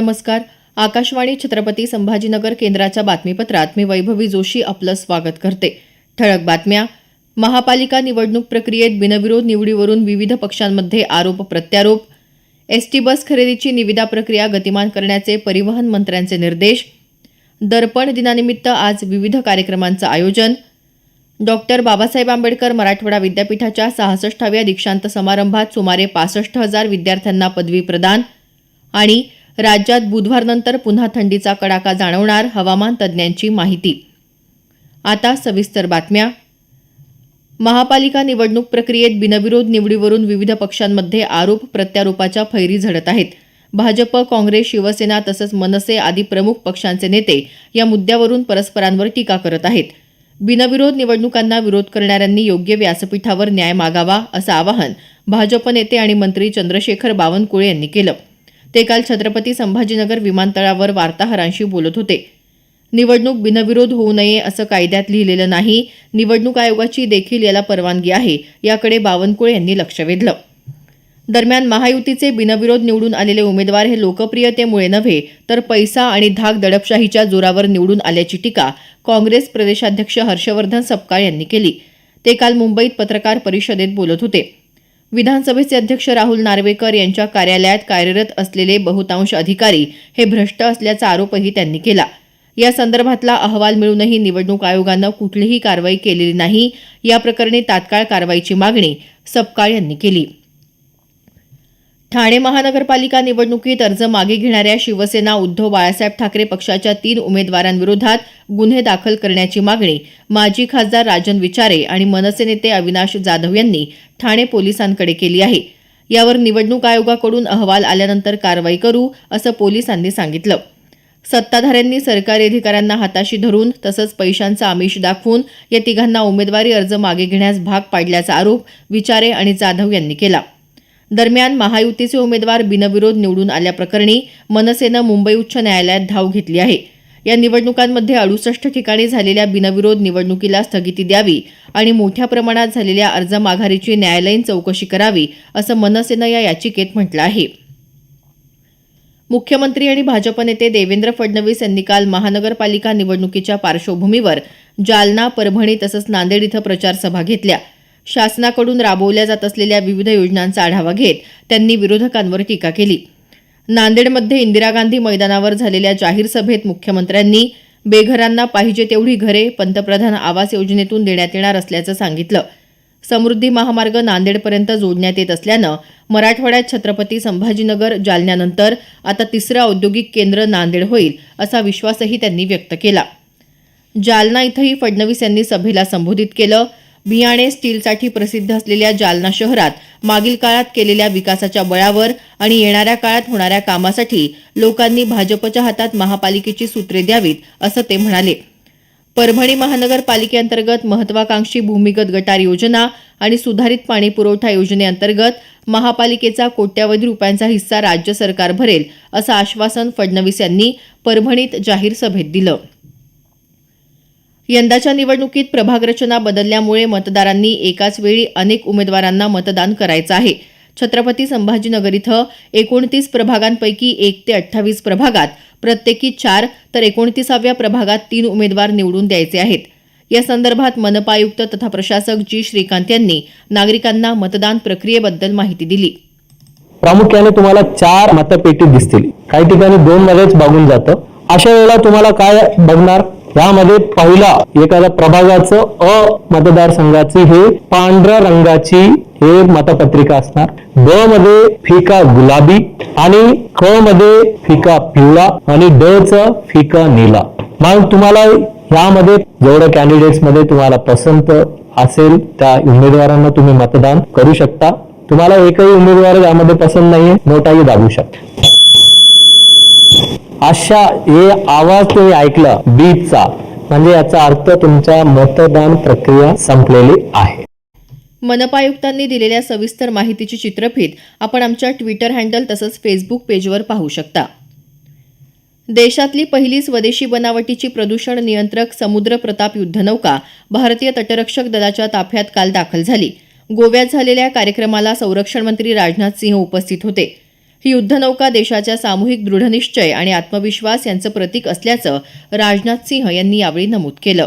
नमस्कार. आकाशवाणी छत्रपती संभाजीनगर केंद्राच्या बातमीपत्रात मी वैभवी जोशी आपलं स्वागत करते. ठळक बातम्या. महापालिका निवडणूक प्रक्रियेत बिनविरोध निवडीवरून विविध पक्षांमध्ये आरोप प्रत्यारोप. एसटी बस खरेदीची निविदा प्रक्रिया गतिमान करण्याचे परिवहन मंत्र्यांचे निर्देश. दर्पण दिनानिमित्त आज विविध कार्यक्रमांचं आयोजन. डॉक्टर बाबासाहेब आंबेडकर मराठवाडा विद्यापीठाच्या सहासष्टाव्या दीक्षांत समारंभात सुमारे पासष्ट हजार विद्यार्थ्यांना पदवी प्रदान. आणि राज्यात बुधवारनंतर पुन्हा थंडीचा कडाका जाणवणार हवामान तज्ज्ञांची माहिती. आता सविस्तर बातम्या. महापालिका निवडणूक प्रक्रियेत बिनविरोध निवडीवरून विविध पक्षांमध्ये आरोप प्रत्यारोपाच्या फैरी झडत आहेत. भाजप काँग्रेस शिवसेना तसंच मनसे आदी प्रमुख पक्षांचे नेते या मुद्द्यावरून परस्परांवर टीका करत आहेत. बिनविरोध निवडणुकांना विरोध करणाऱ्यांनी योग्य व्यासपीठावर न्याय मागावा असं आवाहन भाजप नेते आणि मंत्री चंद्रशेखर बावनकुळे यांनी केलं. ते काल छत्रपती संभाजीनगर विमानतळावर वार्ताहरांशी बोलत होते. निवडणूक बिनविरोध होऊ नये असं कायद्यात लिहिलेलं नाही. निवडणूक आयोगाची देखील याला परवानगी आहे याकडे बावनकुळे यांनी लक्ष वेधलं. दरम्यान महायुतीचे बिनविरोध निवडून आलेले उमेदवार हे लोकप्रियतेमुळे नव्हे तर पैसा आणि धाक दडपशाहीच्या जोरावर निवडून आल्याची टीका काँग्रेस प्रदेशाध्यक्ष हर्षवर्धन सपकाळ यांनी केली. ते काल मुंबईत पत्रकार परिषदेत बोलत होते. विधानसभेचे अध्यक्ष राहुल नार्वेकर यांच्या कार्यालयात कार्यरत असलेले बहुतांश अधिकारी हे भ्रष्ट असल्याचा आरोपही त्यांनी केला. या संदर्भातला अहवाल मिळूनही निवडणूक आयोगानं कुठलीही कारवाई केलेली नाही. या प्रकरणी तात्काळ कारवाईची मागणी सपकाळ यांनी केली. ठाणे महानगरपालिका निवडणुकीत अर्ज मागे घेणाऱ्या शिवसेना उद्धव बाळासाहेब ठाकरे पक्षाच्या तीन उमेदवारांविरोधात गुन्हे दाखल करण्याची मागणी माजी खासदार राजन विचारे आणि मनसे नेते अविनाश जाधव यांनी ठाणे पोलिसांकडे केली आहे. यावर निवडणूक आयोगाकडून अहवाल आल्यानंतर कारवाई करू असं पोलिसांनी सांगितलं. सत्ताधाऱ्यांनी सरकारी अधिकाऱ्यांना हाताशी धरून तसंच पैशांचं आमिष दाखवून या तिघांना उमेदवारी अर्ज मागे घेण्यास भाग पाडल्याचा आरोप विचारे आणि जाधव यांनी केला. दरम्यान महायुतीचे उमेदवार बिनविरोध निवडून आल्याप्रकरणी मनसेनं मुंबई उच्च न्यायालयात धाव घेतली आहे. या निवडणुकांमध्ये अडुसष्ट ठिकाणी झालेल्या बिनविरोध निवडणुकीला स्थगिती द्यावी आणि मोठ्या प्रमाणात झालेल्या अर्ज माघारीची न्यायालयीन चौकशी करावी असं मनसेनं या याचिकेत म्हटलं आहे. मुख्यमंत्री आणि भाजप नेते देवेंद्र फडणवीस यांनी काल महानगरपालिका निवडणुकीच्या पार्श्वभूमीवर जालना परभणी तसंच नांदेड इथं प्रचारसभा घेतल्या. शासनाकडून राबवल्या जात असलेल्या विविध योजनांचा आढावा घेत त्यांनी विरोधकांवर टीका केली. नांदेडमध्ये इंदिरा गांधी मैदानावर झालेल्या जाहीर सभेत मुख्यमंत्र्यांनी बेघरांना पाहिजे तेवढी घरे पंतप्रधान आवास योजनेतून देण्यात येणार असल्याचं सांगितलं. समृद्धी महामार्ग नांदेडपर्यंत जोडण्यात येत असल्यानं मराठवाड्यात छत्रपती संभाजीनगर जालन्यानंतर आता तिसरं औद्योगिक केंद्र नांदेड होईल असा विश्वासही त्यांनी व्यक्त केला. जालना इथंही फडणवीस यांनी सभेला संबोधित केलं. बियाणे स्टीलसाठी प्रसिद्ध असलेल्या जालना शहरात मागील काळात केलेल्या विकासाच्या बळावर आणि येणाऱ्या काळात होणाऱ्या कामासाठी लोकांनी भाजपच्या हातात महापालिकेची सूत्रे द्यावीत असं ते म्हणाले. परभणी महानगरपालिकेअंतर्गत महत्वाकांक्षी भूमिगत गटार योजना आणि सुधारित पाणी पुरवठा योजनेअंतर्गत महापालिकेचा कोट्यावधी रुपयांचा हिस्सा राज्य सरकार भरेल असं आश्वासन फडणवीस यांनी परभणीत जाहीर सभेत दिलं. यंदाच्या निवडणुकीत प्रभाग रचना बदलल्यामुळे मतदारांनी एकाच वेळी अनेक उमेदवारांना मतदान करायचं आहे. छत्रपती संभाजीनगर इथं एकोणतीस प्रभागांपैकी एक ते अठ्ठावीस प्रभागात प्रत्येकी चार तर एकोणतीसाव्या प्रभागात तीन उमेदवार निवडून द्यायचे आहेत. या संदर्भात मनपा आयुक्त तथा प्रशासक जी. श्रीकांत यांनी नागरिकांना मतदान प्रक्रियेबद्दल माहिती दिली. प्रामुख्याने तुम्हाला चार मतपेटी दिसतील. काही ठिकाणी दोन मध्येच बघून जातं. अशा वेळेला तुम्हाला काय बघणार? यामध्ये पहिला एखाद्या प्रभागाचं अ मतदारसंघाची हे पांढऱ्या रंगाची हे मतपत्रिका असणार. ब मध्ये फिका गुलाबी आणि क मध्ये फिका पिवळा आणि ड च फिका निला मग तुम्हाला यामध्ये जेवढ्या कॅन्डिडेट्समध्ये तुम्हाला पसंत असेल त्या उमेदवारांना तुम्ही मतदान करू शकता. तुम्हाला एकही उमेदवार यामध्ये पसंत नाहीये नोटाही दाबू शकता. अशा हे आवाज तुम्ही ऐकला बीजचा म्हणजे याचा अर्थ तुमच्या मतदान प्रक्रिया संपलेली आहे. मनपा आयुक्तांनी दिलेल्या सविस्तर माहितीची चित्रफीत आपण आमच्या ट्विटर हँडल तसंच फेसबुक पेजवर पाहू शकता. देशातली पहिली स्वदेशी बनावटीची प्रदूषण नियंत्रक समुद्र प्रताप युद्धनौका भारतीय तटरक्षक दलाच्या ताफ्यात काल दाखल झाली. गोव्यात झालेल्या कार्यक्रमाला संरक्षण मंत्री राजनाथ सिंह उपस्थित होते. ही युद्धनौका देशाच्या सामूहिक दृढनिश्चय आणि आत्मविश्वास यांचं प्रतीक असल्याचं राजनाथ सिंह यांनी यावेळी नमूद केलं.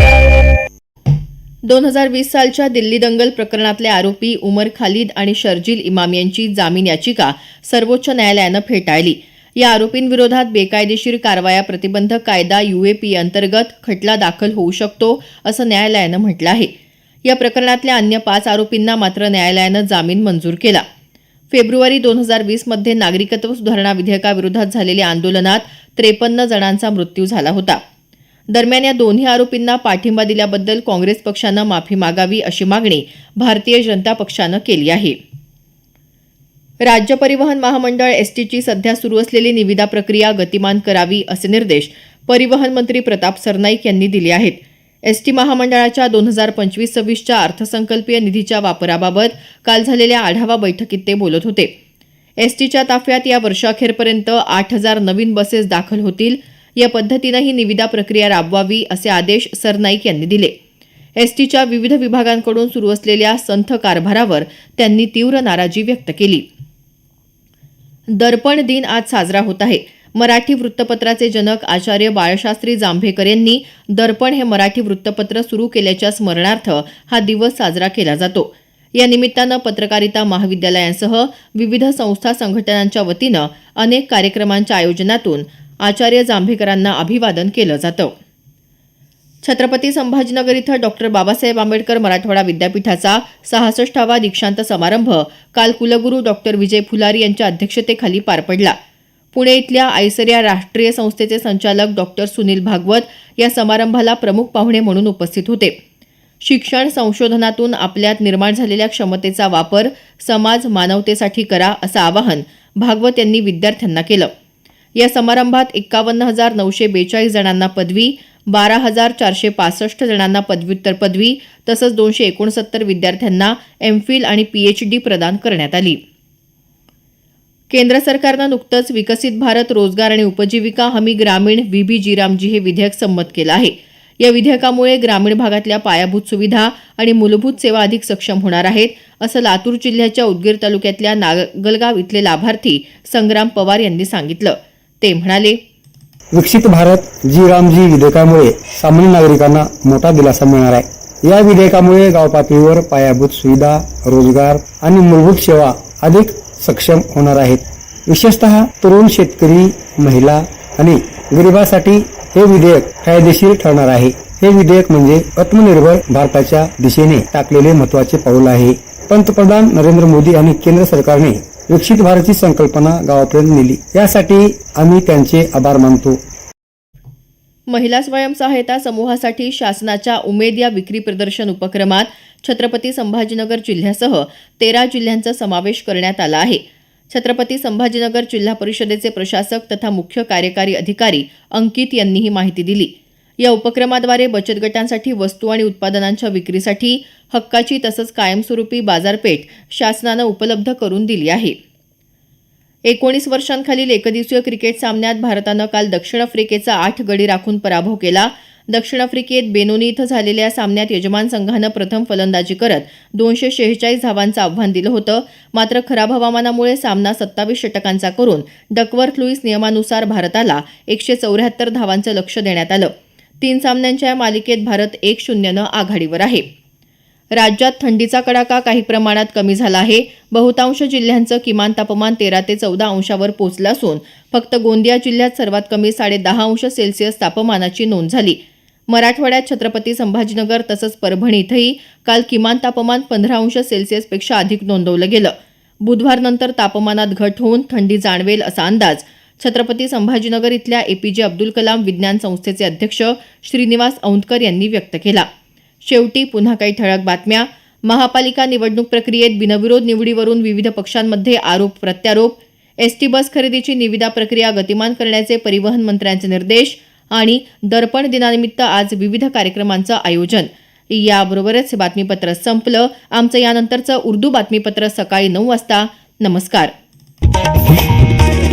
दोन हजार वीस सालच्या दिल्ली दंगल प्रकरणातले आरोपी उमर खालिद आणि शर्जील इमाम यांची जामीन याचिका सर्वोच्च न्यायालयानं फेटाळली. या आरोपींविरोधात बेकायदेशीर कारवाया प्रतिबंधक कायदा युएपी अंतर्गत खटला दाखल होऊ शकतो असं न्यायालयानं म्हटलं आहे. या प्रकरणातल्या अन्य पाच आरोपींना मात्र न्यायालयानं जामीन मंजूर केला. फेब्रुवारी दोन हजार वीसमध्ये नागरिकत्व सुधारणा विधेयकाविरोधात झालेल्या आंदोलनात त्रेपन्न जणांचा मृत्यू झाला होता. दरम्यान या दोन्ही आरोपींना पाठिंबा दिल्याबद्दल काँग्रेस पक्षानं माफी मागावी अशी मागणी भारतीय जनता पक्षानं केली आहे. राज्य परिवहन महामंडळ एसटीची सध्या सुरू असलेली निविदा प्रक्रिया गतिमान करावी असे निर्देश परिवहन मंत्री प्रताप सरनाईक यांनी दिले आहेत. एसटी महामंडळाच्या दोन हजार पंचवीस सव्वीसच्या अर्थसंकल्पीय निधीच्या वापराबाबत काल झालेल्या आढावा बैठकीत ते बोलत होते. एसटीच्या ताफ्यात या वर्षाखेरपर्यंत आठ हजार नवीन बसेस दाखल होतील या पद्धतीनं ही निविदा प्रक्रिया राबवावी असे आदेश सरनाईक यांनी दिले. एसटीच्या विविध विभागांकडून सुरू असलेल्या संथ कारभारावर त्यांनी तीव्र नाराजी व्यक्त केली. दर्पण दिन आज साजरा होत आहे. मराठी वृत्तपत्राचे जनक आचार्य बाळशास्त्री जांभेकर यांनी दर्पण हे मराठी वृत्तपत्र सुरू केल्याच्या स्मरणार्थ हा दिवस साजरा केला जातो. या निमित्तानं पत्रकारिता महाविद्यालयांसह विविध संस्था संघटनांच्या वतीनं अनेक कार्यक्रमांच्या आयोजनातून आचार्य जांभेकरांना अभिवादन केलं जातं. छत्रपती संभाजीनगर इथं डॉक्टर बाबासाहेब आंबेडकर मराठवाडा विद्यापीठाचा सहासष्टावा दीक्षांत समारंभ काल कुलगुरू डॉक्टर विजय फुलारी यांच्या अध्यक्षतेखाली पार पडला. पुणे इथल्या आयसर राष्ट्रीय संस्थेचे संचालक डॉक्टर सुनील भागवत या समारंभाला प्रमुख पाहुणे म्हणून उपस्थित होते. शिक्षण संशोधनातून आपल्यात निर्माण झालेल्या क्षमतेचा वापर समाज मानवतेसाठी करा असं आवाहन भागवत यांनी विद्यार्थ्यांना केलं. या समारंभात एक्कावन्न हजार नऊशे बेचाळीस जणांना पदवी बारा हजार चारशे पासष्ट जणांना पदव्युत्तर पदवी तसंच दोनशे एकोणसत्तर विद्यार्थ्यांना एमफिल आणि पीएचडी प्रदान करण्यात आली. केंद्र सरकारनं नुकतंच विकसित भारत रोजगार आणि उपजीविका हमी ग्रामीण व्हीबी जीरामजी हे विधेयक संमत केलं आहे. या विधेयकामुळे ग्रामीण भागातल्या पायाभूत सुविधा आणि मूलभूत सेवा अधिक सक्षम होणार आहेत असं लातूर जिल्ह्याच्या उदगीर तालुक्यातल्या नागलगाव इथले लाभार्थी संग्राम पवार यांनी सांगितलं. ते म्हणाले विकसित भारत जी रामजी विधेयकामुळे सामान्य नागरिकांना मोठा दिलासा मिळणार आहे. या विधेयकामुळे गाव पातळीवर पायाभूत सुविधा रोजगार आणि मूलभूत सेवा अधिक सक्षम होणार आहेत. विशेषतः तरुण शेतकरी महिला आणि गरिबासाठी हे विधेयक फायदेशीर ठरणार आहे. हे विधेयक म्हणजे आत्मनिर्भर भारताच्या दिशेने टाकलेले महत्त्वाचे पाऊल आहे. पंतप्रधान नरेंद्र मोदी आणि केंद्र सरकारने विकसित भारतची संकल्पना गावापर्यंत नेली. यासाठी आम्ही त्यांचे आभार मानतो. महिला स्वयंसहायता समूहासाठी शासनाच्या उमेद या विक्री प्रदर्शन उपक्रमात छत्रपती संभाजीनगर जिल्ह्यासह तेरा जिल्ह्यांचा समावेश करण्यात आला आहे. छत्रपती संभाजीनगर जिल्हा परिषदेचे प्रशासक तथा मुख्य कार्यकारी अधिकारी अंकित यांनी ही माहिती दिली. या उपक्रमाद्वारे बचत गटांसाठी वस्तू आणि उत्पादनांच्या विक्रीसाठी हक्काची तसंच कायमस्वरूपी बाजारपेठ शासनानं उपलब्ध करून दिली आहे. एकोणीस वर्षांखालील एकदिवसीय क्रिकेट सामन्यात भारतानं काल दक्षिण आफ्रिकेचा आठ गडी राखून पराभव केला. दक्षिण आफ्रिकेत बेनोनी इथं झालेल्या सामन्यात यजमान संघानं प्रथम फलंदाजी करत दोनशे शेहेचाळीस धावांचं आव्हान दिलं होतं. मात्र खराब हवामानामुळे सामना सत्तावीस षटकांचा करून डकवर्थ लुईस नियमानुसार भारताला एकशे चौऱ्याहत्तर धावांचं लक्ष देण्यात आलं. तीन सामन्यांच्या या मालिकेत भारत एक शून्यनं आघाडीवर आहे. राज्यात थंडीचा कडाका काही प्रमाणात कमी झाला आहे. बहुतांश जिल्ह्यांचं किमान तापमान तेरा ते चौदा अंशावर पोहोचलं असून फक्त गोंदिया जिल्ह्यात सर्वात कमी साडेदहा अंश सेल्सिअस तापमानाची नोंद झाली. मराठवाड्यात छत्रपती संभाजीनगर तसंच परभणी इथंही काल किमान तापमान पंधरा अंश सेल्सिअसपेक्षा अधिक नोंदवलं गेलं. बुधवारनंतर तापमानात घट होऊन थंडी जाणवेल असा अंदाज छत्रपती संभाजीनगर इथल्या एपीजे अब्दुल कलाम विज्ञान संस्थेचे अध्यक्ष श्रीनिवास औंधकर यांनी व्यक्त केला. शेवटी पुन्हा काही ठळक बातम्या. महापालिका निवडणूक प्रक्रियेत बिनविरोध निवडीवरून विविध पक्षांमध्ये आरोप प्रत्यारोप. एसटी बस खरेदीची निविदा प्रक्रिया गतिमान करण्याचे परिवहन मंत्र्यांचे निर्देश आणि दर्पण दिनानिमित्त आज विविध कार्यक्रमांचं आयोजन. याबरोबरच हे बातमीपत्र संपलं. आमचं यानंतरचं उर्दू बातमीपत्र सकाळी नऊ वाजता. नमस्कार.